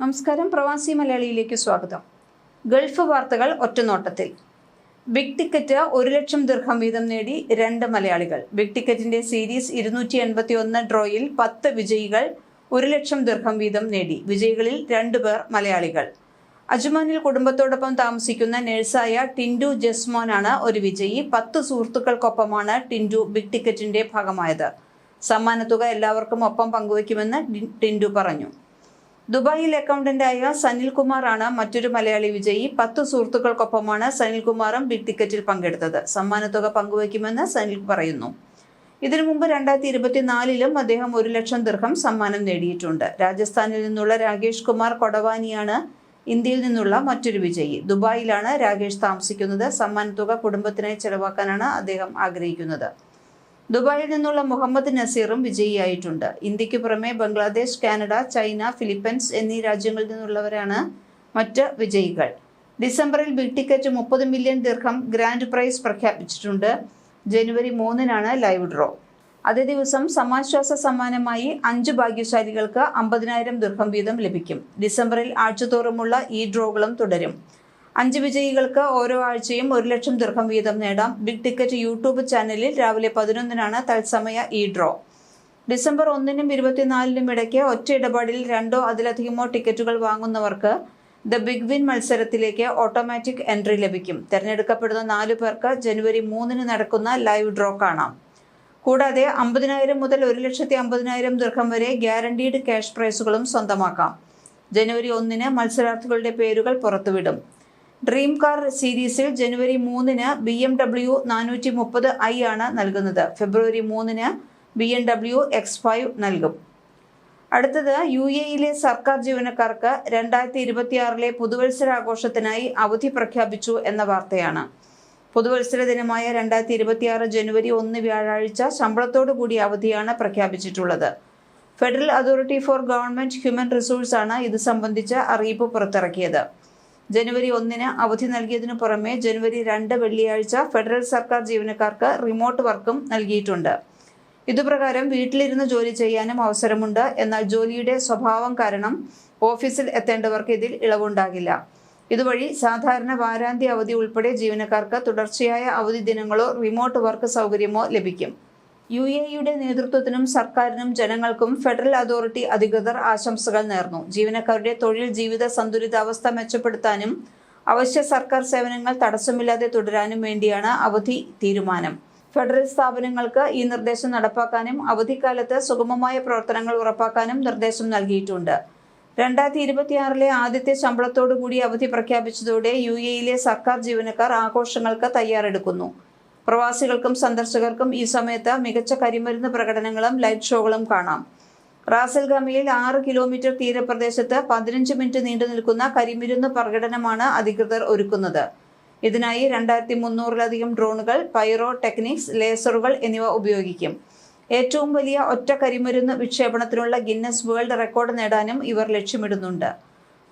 നമസ്കാരം. പ്രവാസി മലയാളിയിലേക്ക് സ്വാഗതം. ഗൾഫ് വാർത്തകൾ ഒറ്റനോട്ടത്തിൽ. ബിഗ് ടിക്കറ്റ് ഒരു ലക്ഷം ദീർഘം വീതം നേടി രണ്ട് മലയാളികൾ. ബിഗ് ടിക്കറ്റിന്റെ സീരീസ് ഇരുന്നൂറ്റി എൺപത്തി ഒന്ന് ഡ്രോയിൽ പത്ത് വിജയികൾ ഒരു ലക്ഷം ദീർഘം വീതം നേടി. വിജയികളിൽ രണ്ടുപേർ മലയാളികൾ. അജ്മാനിൽ കുടുംബത്തോടൊപ്പം താമസിക്കുന്ന നഴ്സായ ടിൻഡു ജസ്മോനാണ് ഒരു വിജയി. പത്ത് സുഹൃത്തുക്കൾക്കൊപ്പമാണ് ടിൻഡു ബിഗ് ടിക്കറ്റിന്റെ ഭാഗമായത്. സമ്മാനത്തുക എല്ലാവർക്കും ഒപ്പം പങ്കുവയ്ക്കുമെന്ന് ടിൻഡു പറഞ്ഞു. ദുബായിൽ അക്കൗണ്ടന്റായ സനിൽകുമാറാണ് മറ്റൊരു മലയാളി വിജയി. പത്ത് സുഹൃത്തുക്കൾക്കൊപ്പമാണ് സനിൽകുമാറും ബിഗ് ടിക്കറ്റിൽ പങ്കെടുത്തത്. സമ്മാനത്തുക പങ്കുവയ്ക്കുമെന്ന് സനിൽ പറയുന്നു. ഇതിനു മുമ്പ് രണ്ടായിരത്തി ഇരുപത്തിനാലിലും അദ്ദേഹം ഒരു ലക്ഷം ദീർഘം സമ്മാനം നേടിയിട്ടുണ്ട്. രാജസ്ഥാനിൽ നിന്നുള്ള രാകേഷ് കുമാർ കൊടവാനിയാണ് ഇന്ത്യയിൽ നിന്നുള്ള മറ്റൊരു വിജയി. ദുബായിലാണ് രാകേഷ് താമസിക്കുന്നത്. സമ്മാനത്തുക കുടുംബത്തിനായി ചെലവാക്കാനാണ് അദ്ദേഹം ആഗ്രഹിക്കുന്നത്. ദുബായിൽ നിന്നുള്ള മുഹമ്മദ് നസീറും വിജയിയായിട്ടുണ്ട്. ഇന്ത്യയ്ക്ക് പുറമെ ബംഗ്ലാദേശ് കാനഡ ചൈന ഫിലിപ്പൈൻസ് എന്നീ രാജ്യങ്ങളിൽ നിന്നുള്ളവരാണ് മറ്റ് വിജയികൾ. ഡിസംബറിൽ ബിഗ് ടിക്കറ്റ് മുപ്പത് മില്യൺ ദീർഘം ഗ്രാൻഡ് പ്രൈസ് പ്രഖ്യാപിച്ചിട്ടുണ്ട്. ജനുവരി മൂന്നിനാണ് ലൈവ് ഡ്രോ. അതേ ദിവസം സമാശ്വാസ സമ്മാനമായി അഞ്ച് ഭാഗ്യശാലികൾക്ക് അമ്പതിനായിരം ദീർഘം വീതം ലഭിക്കും. ഡിസംബറിൽ ആഴ്ചതോറുമുള്ള ഈ ഡ്രോകളും തുടരും. അഞ്ച് വിജയികൾക്ക് ഓരോ ആഴ്ചയും ഒരു ലക്ഷം ദീർഘം വീതം നേടാം. ബിഗ് ടിക്കറ്റ് യൂട്യൂബ് ചാനലിൽ രാവിലെ പതിനൊന്നിനാണ് തത്സമയ ഇ ഡ്രോ ഡിസംബർ ഒന്നിനും ഇരുപത്തിനാലിനും ഇടയ്ക്ക് ഒറ്റ ഇടപാടിൽ രണ്ടോ അതിലധികമോ ടിക്കറ്റുകൾ വാങ്ങുന്നവർക്ക് ദ ബിഗ് വിൻ മത്സരത്തിലേക്ക് ഓട്ടോമാറ്റിക് എൻട്രി ലഭിക്കും. തെരഞ്ഞെടുക്കപ്പെടുന്ന നാലു പേർക്ക് ജനുവരി മൂന്നിന് നടക്കുന്ന ലൈവ് ഡ്രോ കാണാം. കൂടാതെ അമ്പതിനായിരം മുതൽ ഒരു ലക്ഷത്തി അമ്പതിനായിരം ദീർഘം വരെ ഗ്യാരണ്ടീഡ് ക്യാഷ് പ്രൈസുകളും സ്വന്തമാക്കാം. ജനുവരി ഒന്നിന് മത്സരാർത്ഥികളുടെ പേരുകൾ പുറത്തുവിടും. ഡ്രീം കാർ സീരീസിൽ ജനുവരി മൂന്നിന് ബി എം ഡബ്ല്യു നാനൂറ്റി മുപ്പത് ഐ ആണ് നൽകുന്നത്. ഫെബ്രുവരി മൂന്നിന് B M W X five നൽകും. അടുത്തത് യു എയിലെ സർക്കാർ ജീവനക്കാർക്ക് രണ്ടായിരത്തി ഇരുപത്തിയാറിലെ പുതുവത്സരാഘോഷത്തിനായി അവധി പ്രഖ്യാപിച്ചു എന്ന വാർത്തയാണ്. പുതുവത്സര ദിനമായ രണ്ടായിരത്തി ഇരുപത്തിയാറ് ജനുവരി ഒന്ന് വ്യാഴാഴ്ച ശമ്പളത്തോടു കൂടിയ അവധിയാണ് പ്രഖ്യാപിച്ചിട്ടുള്ളത്. Federal authority for government human resource ആണ് ഇത് സംബന്ധിച്ച അറിയിപ്പ് പുറത്തിറക്കിയത്. ജനുവരി ഒന്നിന് അവധി നൽകിയതിനു പുറമെ ജനുവരി രണ്ട് വെള്ളിയാഴ്ച ഫെഡറൽ സർക്കാർ ജീവനക്കാർക്ക് റിമോട്ട് വർക്കും നൽകിയിട്ടുണ്ട്. ഇതുപ്രകാരം വീട്ടിലിരുന്ന് ജോലി ചെയ്യാനും അവസരമുണ്ട്. എന്നാൽ ജോലിയുടെ സ്വഭാവം കാരണം ഓഫീസിൽ എത്തേണ്ടവർക്ക് ഇതിൽ ഇളവുണ്ടാകില്ല. ഇതുവഴി സാധാരണ വാരാന്ത്യ അവധി ഉൾപ്പെടെ ജീവനക്കാർക്ക് തുടർച്ചയായ അവധി ദിനങ്ങളോ റിമോട്ട് വർക്ക് സൗകര്യമോ ലഭിക്കും. യു എ യുടെ നേതൃത്വത്തിനും സർക്കാരിനും ജനങ്ങൾക്കും ഫെഡറൽ അതോറിറ്റി അധികൃതർ ആശംസകൾ നേർന്നു. ജീവനക്കാരുടെ തൊഴിൽ ജീവിത സന്തുലിതാവസ്ഥ മെച്ചപ്പെടുത്താനും അവശ്യ സർക്കാർ സേവനങ്ങൾ തടസ്സമില്ലാതെ തുടരാനും വേണ്ടിയാണ് അവധി തീരുമാനം. ഫെഡറൽ സ്ഥാപനങ്ങൾക്ക് ഈ നിർദ്ദേശം നടപ്പാക്കാനും അവധിക്കാലത്ത് സുഗമമായ പ്രവർത്തനങ്ങൾ ഉറപ്പാക്കാനും നിർദ്ദേശം നൽകിയിട്ടുണ്ട്. രണ്ടായിരത്തി ഇരുപത്തിയാറിലെ ആദ്യത്തെ ശമ്പളത്തോടുകൂടി അവധി പ്രഖ്യാപിച്ചതോടെ യു എയിലെ സർക്കാർ ജീവനക്കാർ ആഘോഷങ്ങൾക്ക് തയ്യാറെടുക്കുന്നു. പ്രവാസികൾക്കും സന്ദർശകർക്കും ഈ സമയത്ത് മികച്ച കരിമരുന്ന് പ്രകടനങ്ങളും ലൈറ്റ് ഷോകളും കാണാം. റാസൽ ഗമയിൽ ആറ് കിലോമീറ്റർ തീരപ്രദേശത്ത് പതിനഞ്ച് മിനിറ്റ് നീണ്ടു നിൽക്കുന്ന കരിമരുന്ന് പ്രകടനമാണ് അധികൃതർ ഒരുക്കുന്നത്. ഇതിനായി രണ്ടായിരത്തി മുന്നൂറിലധികം ഡ്രോണുകൾ പൈറോ ടെക്നിക്സ് ലേസറുകൾ എന്നിവ ഉപയോഗിക്കും. ഏറ്റവും വലിയ ഒറ്റ കരിമരുന്ന് വിക്ഷേപണത്തിനുള്ള ഗിന്നസ് വേൾഡ് റെക്കോർഡ് നേടാനും ഇവർ ലക്ഷ്യമിടുന്നുണ്ട്.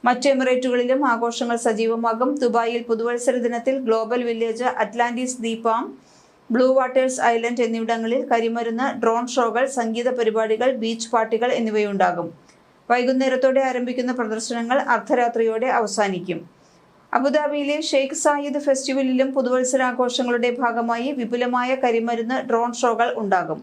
മറ്റ് എമിറേറ്റുകളിലും ആഘോഷങ്ങൾ സജീവമാകും. ദുബായിൽ പുതുവത്സര ദിനത്തിൽ ഗ്ലോബൽ വില്ലേജ് അറ്റ്ലാന്റിസ് ദീപാം ബ്ലൂ വാട്ടേഴ്സ് ഐലൻഡ് എന്നിവിടങ്ങളിൽ കരിമരുന്ന് ഡ്രോൺ ഷോകൾ സംഗീത പരിപാടികൾ ബീച്ച് പാർട്ടികൾ എന്നിവയുണ്ടാകും. വൈകുന്നേരത്തോടെ ആരംഭിക്കുന്ന പ്രദർശനങ്ങൾ അർദ്ധരാത്രിയോടെ അവസാനിക്കും. അബുദാബിയിലെ ഷെയ്ഖ് സായിദ് ഫെസ്റ്റിവലിലും പുതുവത്സരാഘോഷങ്ങളുടെ ഭാഗമായി വിപുലമായ കരിമരുന്ന് ഡ്രോൺ ഷോകൾ ഉണ്ടാകും.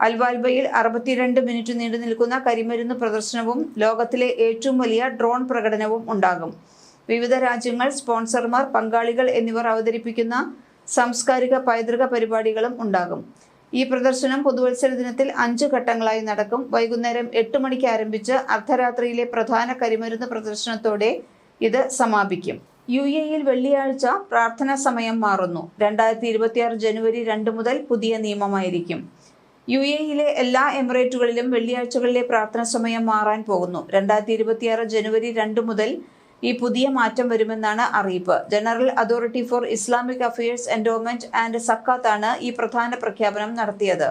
അൽവാൽബയിൽ അറുപത്തിരണ്ട് മിനിറ്റ് നീണ്ടു നിൽക്കുന്ന കരിമരുന്ന് പ്രദർശനവും ലോകത്തിലെ ഏറ്റവും വലിയ ഡ്രോൺ പ്രകടനവും ഉണ്ടാകും. വിവിധ രാജ്യങ്ങൾ സ്പോൺസർമാർ പങ്കാളികൾ എന്നിവർ അവതരിപ്പിക്കുന്ന സാംസ്കാരിക പൈതൃക പരിപാടികളും ഉണ്ടാകും. ഈ പ്രദർശനം പുതുവത്സര ദിനത്തിൽ അഞ്ചു ഘട്ടങ്ങളായി നടക്കും. വൈകുന്നേരം എട്ട് മണിക്ക് ആരംഭിച്ച് അർദ്ധരാത്രിയിലെ പ്രധാന കരിമരുന്ന് പ്രദർശനത്തോടെ ഇത് സമാപിക്കും. യു എയിൽ വെള്ളിയാഴ്ച പ്രാർത്ഥനാ സമയം മാറുന്നു. രണ്ടായിരത്തി ഇരുപത്തിയാറ് ജനുവരി രണ്ട് മുതൽ പുതിയ നിയമമായിരിക്കും. യു എയിലെ എല്ലാ എമിറേറ്റുകളിലും വെള്ളിയാഴ്ചകളിലെ പ്രാർത്ഥനാ സമയം മാറാൻ പോകുന്നു. രണ്ടായിരത്തി ഇരുപത്തിയാറ് ജനുവരി രണ്ട് മുതൽ ഈ പുതിയ മാറ്റം വരുമെന്നാണ് അറിയിപ്പ്. General authority for Islamic affairs endowment and സക്കാത്ത് ആണ് ഈ പ്രധാന പ്രഖ്യാപനം നടത്തിയത്.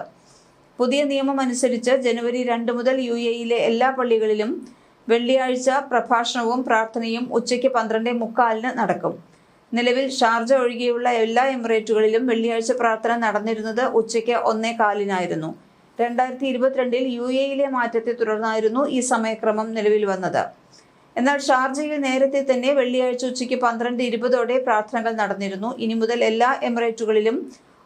പുതിയ നിയമം അനുസരിച്ച് ജനുവരി രണ്ട് മുതൽ യു എയിലെ എല്ലാ പള്ളികളിലും വെള്ളിയാഴ്ച പ്രഭാഷണവും പ്രാർത്ഥനയും ഉച്ചയ്ക്ക് പന്ത്രണ്ട് മുക്കാലിന് നടക്കും. നിലവിൽ ഷാർജ ഒഴികെയുള്ള എല്ലാ എമിറേറ്റുകളിലും വെള്ളിയാഴ്ച പ്രാർത്ഥന നടന്നിരുന്നത് ഉച്ചയ്ക്ക് ഒന്നേ കാലിനായിരുന്നു. രണ്ടായിരത്തി ഇരുപത്തിരണ്ടിൽ യു എയിലെ മാറ്റത്തെ തുടർന്നായിരുന്നു ഈ സമയക്രമം നിലവിൽ വന്നത്. എന്നാൽ ഷാർജയിൽ നേരത്തെ തന്നെ വെള്ളിയാഴ്ച ഉച്ചയ്ക്ക് പന്ത്രണ്ട് ഇരുപതോടെ പ്രാർത്ഥനകൾ നടന്നിരുന്നു. ഇനി മുതൽ എല്ലാ എമിറേറ്റുകളിലും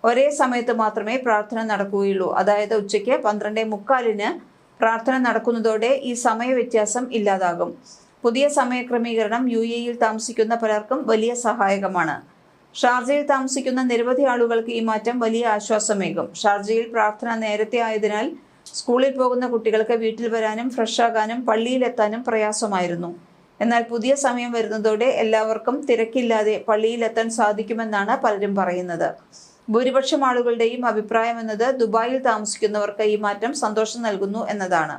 ഒരേ സമയത്ത് മാത്രമേ പ്രാർത്ഥന നടക്കുകയുള്ളൂ. അതായത് ഉച്ചയ്ക്ക് പന്ത്രണ്ട് മുക്കാലിന് പ്രാർത്ഥന നടക്കുന്നതോടെ ഈ സമയ വ്യത്യാസം ഇല്ലാതാകും. പുതിയ സമയക്രമീകരണം യു എയിൽ താമസിക്കുന്ന പലർക്കും വലിയ സഹായകമാണ്. ഷാർജയിൽ താമസിക്കുന്ന നിരവധി ആളുകൾക്ക് ഈ മാറ്റം വലിയ ആശ്വാസമേകും. ഷാർജയിൽ പ്രാർത്ഥന നേരത്തെ ആയതിനാൽ സ്കൂളിൽ പോകുന്ന കുട്ടികൾക്ക് വീട്ടിൽ വരാനും ഫ്രഷാകാനും പള്ളിയിലെത്താനും പ്രയാസമായിരുന്നു. എന്നാൽ പുതിയ സമയം വരുന്നതോടെ എല്ലാവർക്കും തിരക്കില്ലാതെ പള്ളിയിലെത്താൻ സാധിക്കുമെന്നാണ് പലരും പറയുന്നത്. ഭൂരിപക്ഷം ആളുകളുടെയും അഭിപ്രായം എന്നത് ദുബായിൽ താമസിക്കുന്നവർക്ക് ഈ മാറ്റം സന്തോഷം നൽകുന്നു എന്നതാണ്.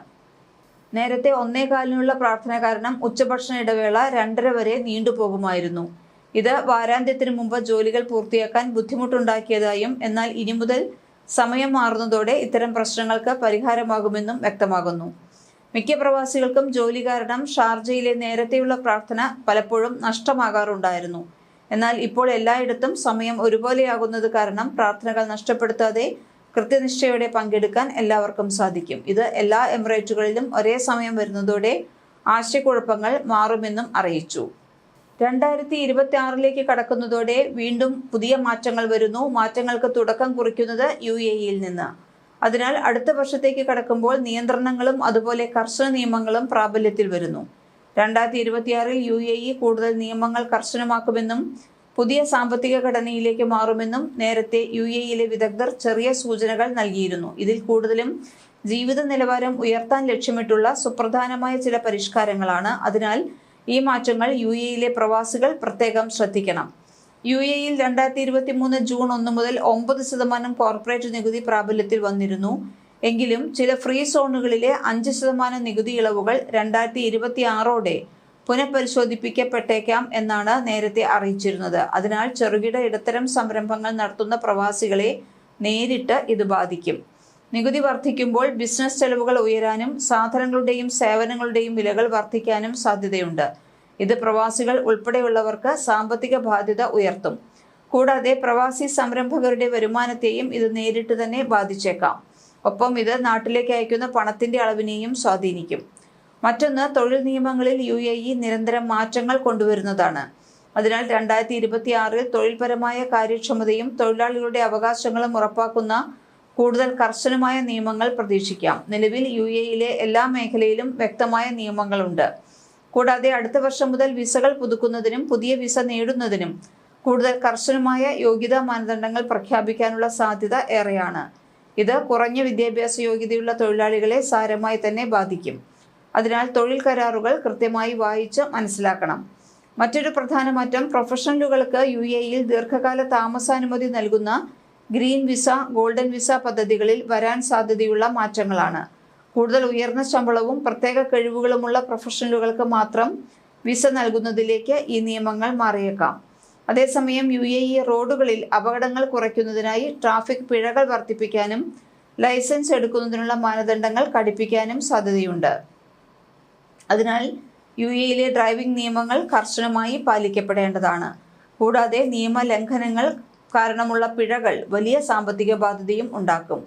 നേരത്തെ ഒന്നേകാലിനുള്ള പ്രാർത്ഥന കാരണം ഉച്ചഭക്ഷണ ഇടവേള രണ്ടര വരെ നീണ്ടുപോകുമായിരുന്നു ഇത് വാരാന്ത്യത്തിന് മുമ്പ് ജോലികൾ പൂർത്തിയാക്കാൻ ബുദ്ധിമുട്ടുണ്ടാക്കിയതായും എന്നാൽ ഇനി മുതൽ സമയം മാറുന്നതോടെ ഇത്തരം പ്രശ്നങ്ങൾക്ക് പരിഹാരമാകുമെന്നും വ്യക്തമാകുന്നു. മിക്ക പ്രവാസികൾക്കും ജോലി കാരണം ഷാർജയിലെ നേരത്തെയുള്ള പ്രാർത്ഥന പലപ്പോഴും നഷ്ടമാകാറുണ്ടായിരുന്നു. എന്നാൽ ഇപ്പോൾ എല്ലായിടത്തും സമയം ഒരുപോലെയാകുന്നത് കാരണം പ്രാർത്ഥനകൾ നഷ്ടപ്പെടുത്താതെ കൃത്യനിഷ്ഠയോടെ പങ്കെടുക്കാൻ എല്ലാവർക്കും സാധിക്കും. ഇത് എല്ലാ എമിറേറ്റുകളിലും ഒരേ സമയം വരുന്നതോടെ ആശയക്കുഴപ്പങ്ങൾ മാറുമെന്നും അറിയിച്ചു. രണ്ടായിരത്തി ഇരുപത്തി ആറിലേക്ക് കടക്കുന്നതോടെ വീണ്ടും പുതിയ മാറ്റങ്ങൾ വരുന്നു. മാറ്റങ്ങൾക്ക് തുടക്കം കുറിക്കുന്നത് യു എ ഇയിൽ നിന്ന്. അതിനാൽ അടുത്ത വർഷത്തേക്ക് കടക്കുമ്പോൾ നിയന്ത്രണങ്ങളും അതുപോലെ കർശന നിയമങ്ങളും പ്രാബല്യത്തിൽ വരുന്നു. രണ്ടായിരത്തി ഇരുപത്തിയാറിൽ യു എ ഇ കൂടുതൽ നിയമങ്ങൾ കർശനമാക്കുമെന്നും പുതിയ സാമ്പത്തിക ഘടനയിലേക്ക് മാറുമെന്നും നേരത്തെ യു എ ഇയിലെ വിദഗ്ധർ ചെറിയ സൂചനകൾ നൽകിയിരുന്നു. ഇതിൽ കൂടുതലും ജീവിത നിലവാരം ഉയർത്താൻ ലക്ഷ്യമിട്ടുള്ള സുപ്രധാനമായ ചില പരിഷ്കാരങ്ങളാണ്. അതിനാൽ ഈ മാറ്റങ്ങൾ യു എയിലെ പ്രവാസികൾ പ്രത്യേകം ശ്രദ്ധിക്കണം. യു എയിൽ രണ്ടായിരത്തി ഇരുപത്തി മൂന്ന് ജൂൺ ഒന്ന് മുതൽ ഒമ്പത് ശതമാനം കോർപ്പറേറ്റ് നികുതി പ്രാബല്യത്തിൽ വന്നിരുന്നു. എങ്കിലും ചില ഫ്രീ സോണുകളിലെ അഞ്ച് ശതമാനം നികുതി ഇളവുകൾ രണ്ടായിരത്തി ഇരുപത്തി ആറോടെ പുനഃപരിശോധിപ്പിക്കപ്പെട്ടേക്കാം എന്നാണ് നേരത്തെ അറിയിച്ചിരുന്നത്. അതിനാൽ ചെറുകിട ഇടത്തരം സംരംഭങ്ങൾ നടത്തുന്ന പ്രവാസികളെ നേരിട്ട് ഇത് ബാധിക്കും. നികുതി വർദ്ധിക്കുമ്പോൾ ബിസിനസ് ചെലവുകൾ ഉയരാനും സാധനങ്ങളുടെയും സേവനങ്ങളുടെയും വിലകൾ വർദ്ധിക്കാനും സാധ്യതയുണ്ട്. ഇത് പ്രവാസികൾ ഉൾപ്പെടെയുള്ളവർക്ക് സാമ്പത്തിക ബാധ്യത ഉയർത്തും. കൂടാതെ പ്രവാസി സംരംഭകരുടെ വരുമാനത്തെയും ഇത് നേരിട്ട് തന്നെ ബാധിച്ചേക്കാം. ഒപ്പം ഇത് നാട്ടിലേക്ക് അയക്കുന്ന പണത്തിന്റെ അളവിനെയും സ്വാധീനിക്കും. മറ്റൊന്ന് തൊഴിൽ നിയമങ്ങളിൽ യു എ ഇ നിരന്തരം മാറ്റങ്ങൾ കൊണ്ടുവരുന്നതാണ്. അതിനാൽ രണ്ടായിരത്തി ഇരുപത്തി ആറിൽ തൊഴിൽപരമായ കാര്യക്ഷമതയും തൊഴിലാളികളുടെ അവകാശങ്ങളും ഉറപ്പാക്കുന്ന കൂടുതൽ കർശനമായ നിയമങ്ങൾ പ്രതീക്ഷിക്കാം. നിലവിൽ യു എയിലെ എല്ലാ മേഖലയിലും വ്യക്തമായ നിയമങ്ങളുണ്ട്. കൂടാതെ അടുത്ത വർഷം മുതൽ വിസകൾ പുതുക്കുന്നതിനും പുതിയ വിസ നേടുന്നതിനും കൂടുതൽ കർശനമായ യോഗ്യതാ മാനദണ്ഡങ്ങൾ പ്രഖ്യാപിക്കാനുള്ള സാധ്യത ഏറെയാണ്. ഇത് കുറഞ്ഞ വിദ്യാഭ്യാസ യോഗ്യതയുള്ള തൊഴിലാളികളെ സാരമായി തന്നെ ബാധിക്കും. അതിനാൽ തൊഴിൽ കരാറുകൾ കൃത്യമായി വായിച്ച് മനസ്സിലാക്കണം. മറ്റൊരു പ്രധാന മാറ്റം പ്രൊഫഷണലുകൾക്ക് യു എയിൽ ദീർഘകാല താമസാനുമതി നൽകുന്ന ഗ്രീൻ വിസ ഗോൾഡൻ വിസ പദ്ധതികളിൽ വരാൻ സാധ്യതയുള്ള മാറ്റങ്ങളാണ്. കൂടുതൽ ഉയർന്ന ശമ്പളവും പ്രത്യേക കഴിവുകളുമുള്ള പ്രൊഫഷണലുകൾക്ക് മാത്രം വിസ നൽകുന്നതിലേക്ക് ഈ നിയമങ്ങൾ മാറിയേക്കാം. അതേസമയം യു എ ഇ റോഡുകളിൽ അപകടങ്ങൾ കുറയ്ക്കുന്നതിനായി ട്രാഫിക് പിഴകൾ വർദ്ധിപ്പിക്കാനും ലൈസൻസ് എടുക്കുന്നതിനുള്ള മാനദണ്ഡങ്ങൾ കടിപ്പിക്കാനും സാധ്യതയുണ്ട്. അതിനാൽ യു എയിലെ ഡ്രൈവിംഗ് നിയമങ്ങൾ കർശനമായി പാലിക്കപ്പെടേണ്ടതാണ്. കൂടാതെ നിയമലംഘനങ്ങൾ കാരണമുള്ള പിഴകൾ വലിയ സാമ്പത്തിക ബാധ്യതയും ഉണ്ടാക്കും.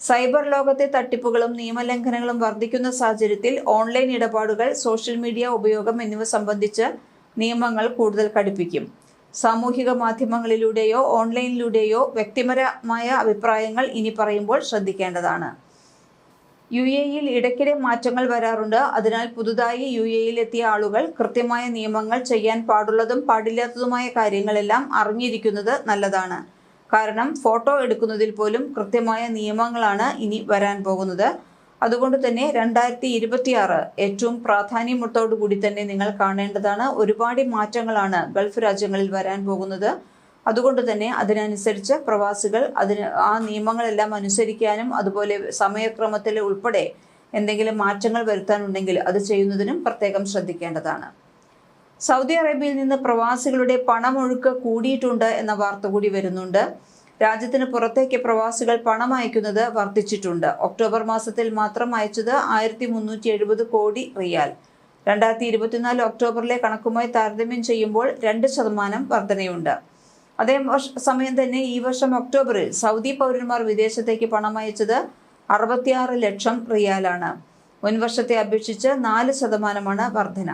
സൈബർ ലോകത്തെ തട്ടിപ്പുകളും നിയമലംഘനങ്ങളും വർദ്ധിക്കുന്ന സാഹചര്യത്തിൽ ഓൺലൈൻ ഇടപാടുകൾ സോഷ്യൽ മീഡിയ ഉപയോഗം എന്നിവ സംബന്ധിച്ച് നിയമങ്ങൾ കൂടുതൽ കടുപ്പിക്കും. സാമൂഹിക മാധ്യമങ്ങളിലൂടെയോ ഓൺലൈനിലൂടെയോ വ്യക്തിപരമായ അഭിപ്രായങ്ങൾ ഇനി പറയുമ്പോൾ ശ്രദ്ധിക്കേണ്ടതാണ്. യു എ ഇയിൽ ഇടയ്ക്കിടെ മാറ്റങ്ങൾ വരാറുണ്ട്. അതിനാൽ പുതുതായി യു എയിൽ എത്തിയ ആളുകൾ കൃത്യമായ നിയമങ്ങൾ ചെയ്യാൻ പാടുള്ളതും പാടില്ലാത്തതുമായ കാര്യങ്ങളെല്ലാം അറിഞ്ഞിരിക്കുന്നത് നല്ലതാണ്. കാരണം ഫോട്ടോ എടുക്കുന്നതിൽ പോലും കൃത്യമായ നിയമങ്ങളാണ് ഇനി വരാൻ പോകുന്നത്. അതുകൊണ്ട് തന്നെ രണ്ടായിരത്തി ഇരുപത്തിയാറ് ഏറ്റവും പ്രാധാന്യമുട്ടോടുകൂടി തന്നെ നിങ്ങൾ കാണേണ്ടതാണ് ഒരുപാട് മാറ്റങ്ങളാണ് ഗൾഫ് രാജ്യങ്ങളിൽ വരാൻ പോകുന്നത്. അതുകൊണ്ട് തന്നെ അതിനനുസരിച്ച് പ്രവാസികൾ അതിന് ആ നിയമങ്ങളെല്ലാം അനുസരിക്കാനും അതുപോലെ സമയക്രമത്തിൽ ഉൾപ്പെടെ എന്തെങ്കിലും മാറ്റങ്ങൾ വരുത്താനുണ്ടെങ്കിൽ അത് ചെയ്യുന്നതിനും പ്രത്യേകം ശ്രദ്ധിക്കേണ്ടതാണ്. സൗദി അറേബ്യയിൽ നിന്ന് പ്രവാസികളുടെ പണമൊഴുക്ക് കൂടിയിട്ടുണ്ട് എന്ന വാർത്ത കൂടി വരുന്നുണ്ട്. രാജ്യത്തിന് പുറത്തേക്ക് പ്രവാസികൾ പണം അയക്കുന്നത് വർദ്ധിച്ചിട്ടുണ്ട്. ഒക്ടോബർ മാസത്തിൽ മാത്രം അയച്ചത് ആയിരത്തി മുന്നൂറ്റി എഴുപത് കോടി റിയാൽ. രണ്ടായിരത്തി ഇരുപത്തിനാല് ഒക്ടോബറിലെ കണക്കുമായി താരതമ്യം ചെയ്യുമ്പോൾ രണ്ട് ശതമാനം വർധനയുണ്ട്. അതേ സമയം തന്നെ ഈ വർഷം ഒക്ടോബറിൽ സൗദി പൗരന്മാർ വിദേശത്തേക്ക് പണം അയച്ചത് അറുപത്തിയാറ് ലക്ഷം റിയാലാണ്. മുൻവർഷത്തെ അപേക്ഷിച്ച് നാല് ശതമാനമാണ് വർധന.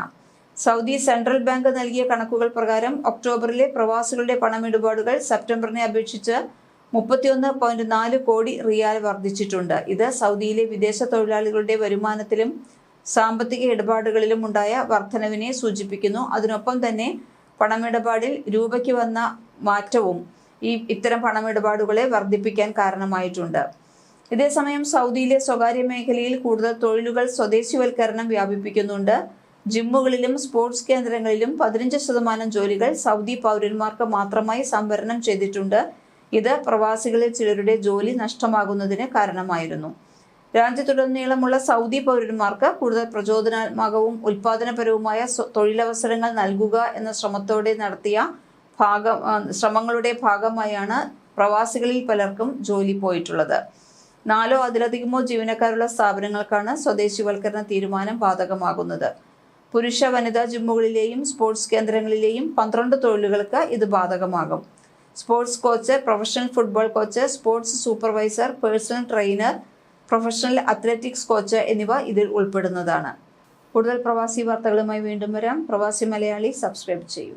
സൗദി സെൻട്രൽ ബാങ്ക് നൽകിയ കണക്കുകൾ പ്രകാരം ഒക്ടോബറിലെ പ്രവാസികളുടെ പണമിടപാടുകൾ സെപ്റ്റംബറിനെ അപേക്ഷിച്ച് മുപ്പത്തിയൊന്ന് പോയിന്റ് നാല് കോടി റിയാൽ വർദ്ധിച്ചിട്ടുണ്ട്. ഇത് സൗദിയിലെ വിദേശ തൊഴിലാളികളുടെ വരുമാനത്തിലും സാമ്പത്തിക ഇടപാടുകളിലും ഉണ്ടായ വർധനവിനെ സൂചിപ്പിക്കുന്നു. അതിനൊപ്പം തന്നെ പണമിടപാടിൽ രൂപയ്ക്ക് വന്ന മാറ്റവും ഈ ഇത്തരം പണമിടപാടുകളെ വർദ്ധിപ്പിക്കാൻ കാരണമായിട്ടുണ്ട്. ഇതേസമയം സൗദിയിലെ സ്വകാര്യ മേഖലയിൽ കൂടുതൽ തൊഴിലുകൾ സ്വദേശിവൽക്കരണം വ്യാപിപ്പിക്കുന്നുണ്ട്. ജിമ്മുകളിലും സ്പോർട്സ് കേന്ദ്രങ്ങളിലും പതിനഞ്ച് ശതമാനം ജോലികൾ സൗദി പൗരന്മാർക്ക് മാത്രമായി സംവരണം ചെയ്തിട്ടുണ്ട്. ഇത് പ്രവാസികളിൽ ചിലരുടെ ജോലി നഷ്ടമാകുന്നതിന് കാരണമായിരുന്നു. രാജ്യത്തുടനീളമുള്ള സൗദി പൗരന്മാർക്ക് കൂടുതൽ പ്രചോദനാത്മകവും ഉൽപാദനപരവുമായ തൊഴിലവസരങ്ങൾ നൽകുക എന്ന ശ്രമത്തോടെ നടത്തിയ ഭാഗം ശ്രമങ്ങളുടെ ഭാഗമായാണ് പ്രവാസികളിൽ പലർക്കും ജോലി പോയിട്ടുള്ളത്. നാലോ അതിലധികമോ ജീവനക്കാരുള്ള സ്ഥാപനങ്ങൾക്കാണ് സ്വദേശിവൽക്കരണ തീരുമാനം ബാധകമാകുന്നത്. പുരുഷ വനിതാ ജിമ്മുകളിലെയും സ്പോർട്സ് കേന്ദ്രങ്ങളിലെയും പന്ത്രണ്ട് തൊഴിലുകൾക്ക് ഇത് ബാധകമാകും. Sports coach professional football coach sports supervisor personal trainer professional athletics coach എന്നിവ ഇതിൽ ഉൾപ്പെടുന്നതാണ്. കൂടുതൽ പ്രവാസി വാർത്തകളുമായി വീണ്ടും വരാം. പ്രവാസി മലയാളി സബ്സ്ക്രൈബ് ചെയ്യൂ.